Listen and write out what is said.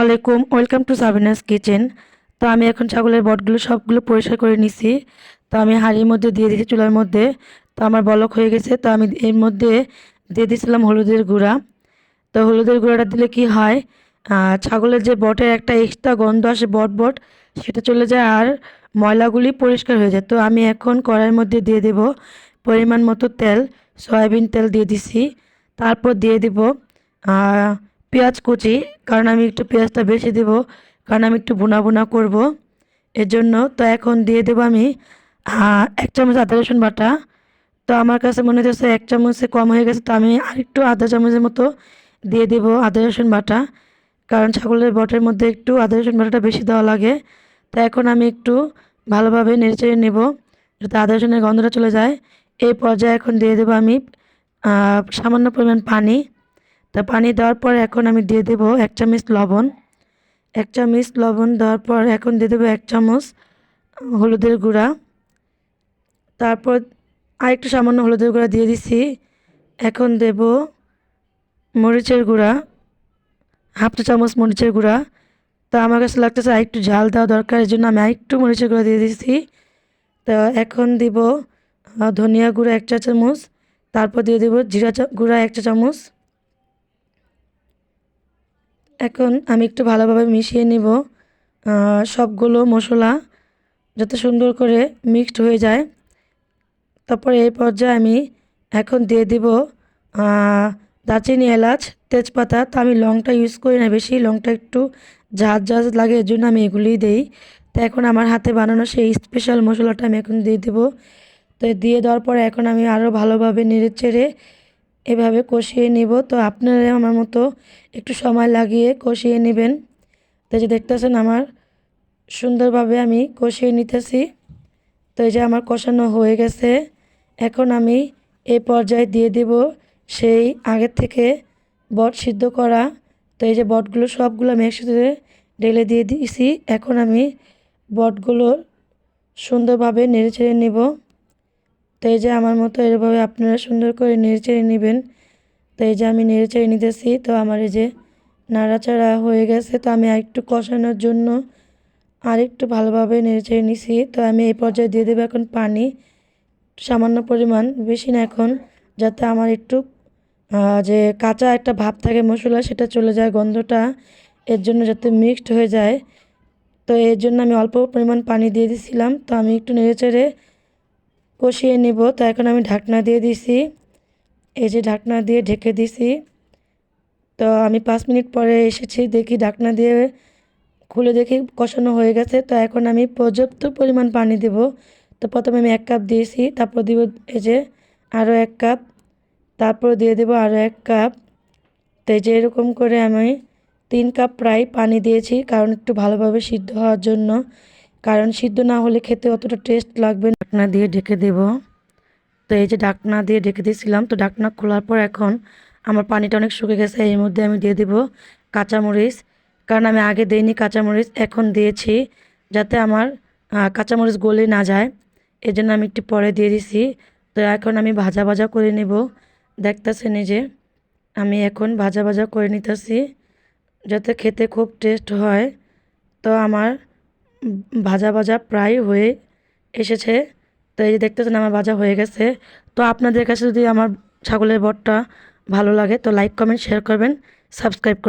আলাইকুম, welcome to Sabinus kitchen. তো আমি এখন ছাগলের বটগুলো সবগুলো পরিষ্কার করে নিছি। তো আমি হাঁড়ির মধ্যে দিয়ে দিয়েছি চুলার মধ্যে। তো আমার বলক হয়ে গেছে, তো আমি এর মধ্যে দিয়ে দিয়েছিলাম হলুদের গুঁড়া। তো হলুদের গুঁড়াটা দিলে কি হয় ছাগলের যে বটের একটা এক্সট্রা গন্ধ আসে বট বট, সেটা চলে যায় আর ময়লাগুলি পরিষ্কার হয়ে যায়। তো আমি এখন কড়াইয়ের মধ্যে দিয়ে দেব পরিমাণ মতো তেল, সয়াবিন তেল দিয়ে দিছি। তারপর দিয়ে দিব পেঁয়াজ কুচি, কারণ আমি একটু পেঁয়াজটা বেশি দেব, কারণ আমি একটু বোনা বোনা করব। এর জন্য তো এখন দিয়ে দেবো আমি এক চামচ আদা রসুন বাটা। তো আমার কাছে মনে হচ্ছে এক চামচে কম হয়ে গেছে, তো আমি আরেকটু আধা চামচের মতো দিয়ে দেব আদা রসুন বাটা। কারণ ছাগলের বটের মধ্যে একটু আদা রসুন বাটাটা বেশি দেওয়া লাগে। তো এখন আমি একটু ভালোভাবে নেড়েচেড়ে নেব, যাতে আদা রসুনের গন্ধটা চলে যায়। এই পর্যায়ে এখন দিয়ে দেবো আমি সামান্য পরিমাণ পানি। তা পানি দেওয়ার পর এখন আমি দিয়ে দেবো এক চামচ লবণ। এক চামচ লবণ দেওয়ার পর এখন দিয়ে দেবো এক চামচ হলুদের গুঁড়া। তারপর আরেকটু সামান্য হলুদের গুঁড়া দিয়ে দিছি। এখন দেব মরিচের গুঁড়া, হাফ চামচ মরিচের গুঁড়া। তো আমার কাছে লাগতেছে আরেকটু ঝাল দেওয়া দরকার, এই জন্য আমি আরেকটু মরিচের গুঁড়া দিয়ে দিছি। তো এখন দিব ধনিয়া গুঁড়া এক চা চামচ, তারপর দিয়ে দেবো জিরা গুঁড়া এক চা চামচ। এখন আমি একটু ভালোভাবে মিশিয়ে নিব। সবগুলো মশলা যত সুন্দর করে মিক্সড হয়ে যায়। তারপরে এই পর্যায়ে আমি এখন দিয়ে দিব দারচিনি, এলাচ, তেজপাতা। তো আমি লংটা ইউজ করি না বেশি, লংটা একটু ঝাঁঝ ঝাঁঝ লাগে এর জন্য আমি এগুলিই দিই। তো এখন আমার হাতে বানানো সেই স্পেশাল মশলাটা আমি এখন দিয়ে দেবো। তো দিয়ে দেওয়ার পরে এখন আমি আরও ভালোভাবে নেড়ে চেড়ে এভাবে কষিয়ে নিব। তো আপনারা আমার মতো একটু সময় লাগিয়ে কষিয়ে নেবেন। তো যে দেখতেছেন আমার সুন্দরভাবে আমি কষিয়ে নিতেছি। তো এই যে আমার কষানো হয়ে গেছে। এখন আমি এই পর্যায়ে দিয়ে দেব সেই আগের থেকে বট সিদ্ধ করা। তো এই যে বটগুলো সবগুলো আমি একসাথে ঢেলে দিয়ে দিয়েছি। এখন আমি বটগুলো সুন্দরভাবে নেড়ে চেড়ে নেব। তো এই যে আমার মতো এভাবে আপনারা সুন্দর করে নেড়ে চেড়ে নেবেন তো এই যে আমি নেড়ে চেড়ে নিতেছি, তো আমার এই যে নাড়াচাড়া হয়ে গেছে, তো আমি আরেকটু কষানোর জন্য আরেকটু ভালোভাবে নেড়ে চেড়ে নিছি। তো আমি এই পর্যায়ে দিয়ে দেবো এখন পানি, সামান্য পরিমাণ, বেশি না এখন, যাতে আমার একটু যে কাঁচা একটা ভাব থাকে মশলা, সেটা চলে যায় গন্ধটা, এর জন্য যাতে মিক্সড হয়ে যায়। তো এর জন্য আমি অল্প পরিমাণ পানি দিয়ে দিছিলাম, তো আমি একটু নেড়ে চেড়ে কষিয়ে নেব। তো এখন আমি ঢাকনা দিয়ে দিছি। এই যে ঢাকনা দিয়ে ঢেকে দিছি। তো আমি পাঁচ মিনিট পরে এসেছি, দেখি ঢাকনা দিয়ে খুলে দেখি কষানো হয়ে গেছে। তো এখন আমি পর্যাপ্ত পরিমাণ পানি দেব। তো প্রথমে আমি এক কাপ দিয়েছি, তারপর দিব এই যে আরও এক কাপ, তারপর দিয়ে দেবো আরও এক কাপ। তো এই যে এরকম করে আমি তিন কাপ প্রায় পানি দিয়েছি, কারণ একটু ভালোভাবে সিদ্ধ হওয়ার জন্য। কারণ সিদ্ধ না হলে খেতে অতটা টেস্ট লাগবে না। ঢাকনা দিয়ে ঢেকে দেব। তো এই যে ঢাকনা দিয়ে ঢেকে দিয়েছিলাম, তো ঢাকনা খোলার পর এখন আমার পানিটা অনেক শুকে গেছে এর মধ্যে আমি দিয়ে দেব কাঁচামরিচ। কারণ আমি আগে দিইনি কাঁচামরিচ, এখন দিয়েছি যাতে আমার কাঁচামরিচ গলে না যায়। এই জন্য আমি একটু পরে দিয়ে দিছি। তো এখন আমি ভাজা ভাজা করে নেব। দেখতেছেন এই যে আমি এখন ভাজা ভাজা করে নিতেছি, যাতে খেতে খুব টেস্ট হয়। তো আমার ভাজা ভাজা প্রায় হয়ে এসেছে। তো এই যে দেখতেছেন আমার ভাজা হয়ে গেছে। তো আপনাদের কাছে যদি আমার ছাগলের বটটা ভালো লাগে, তো লাইক কমেন্ট শেয়ার করবেন সাবস্ক্রাইব করবেন।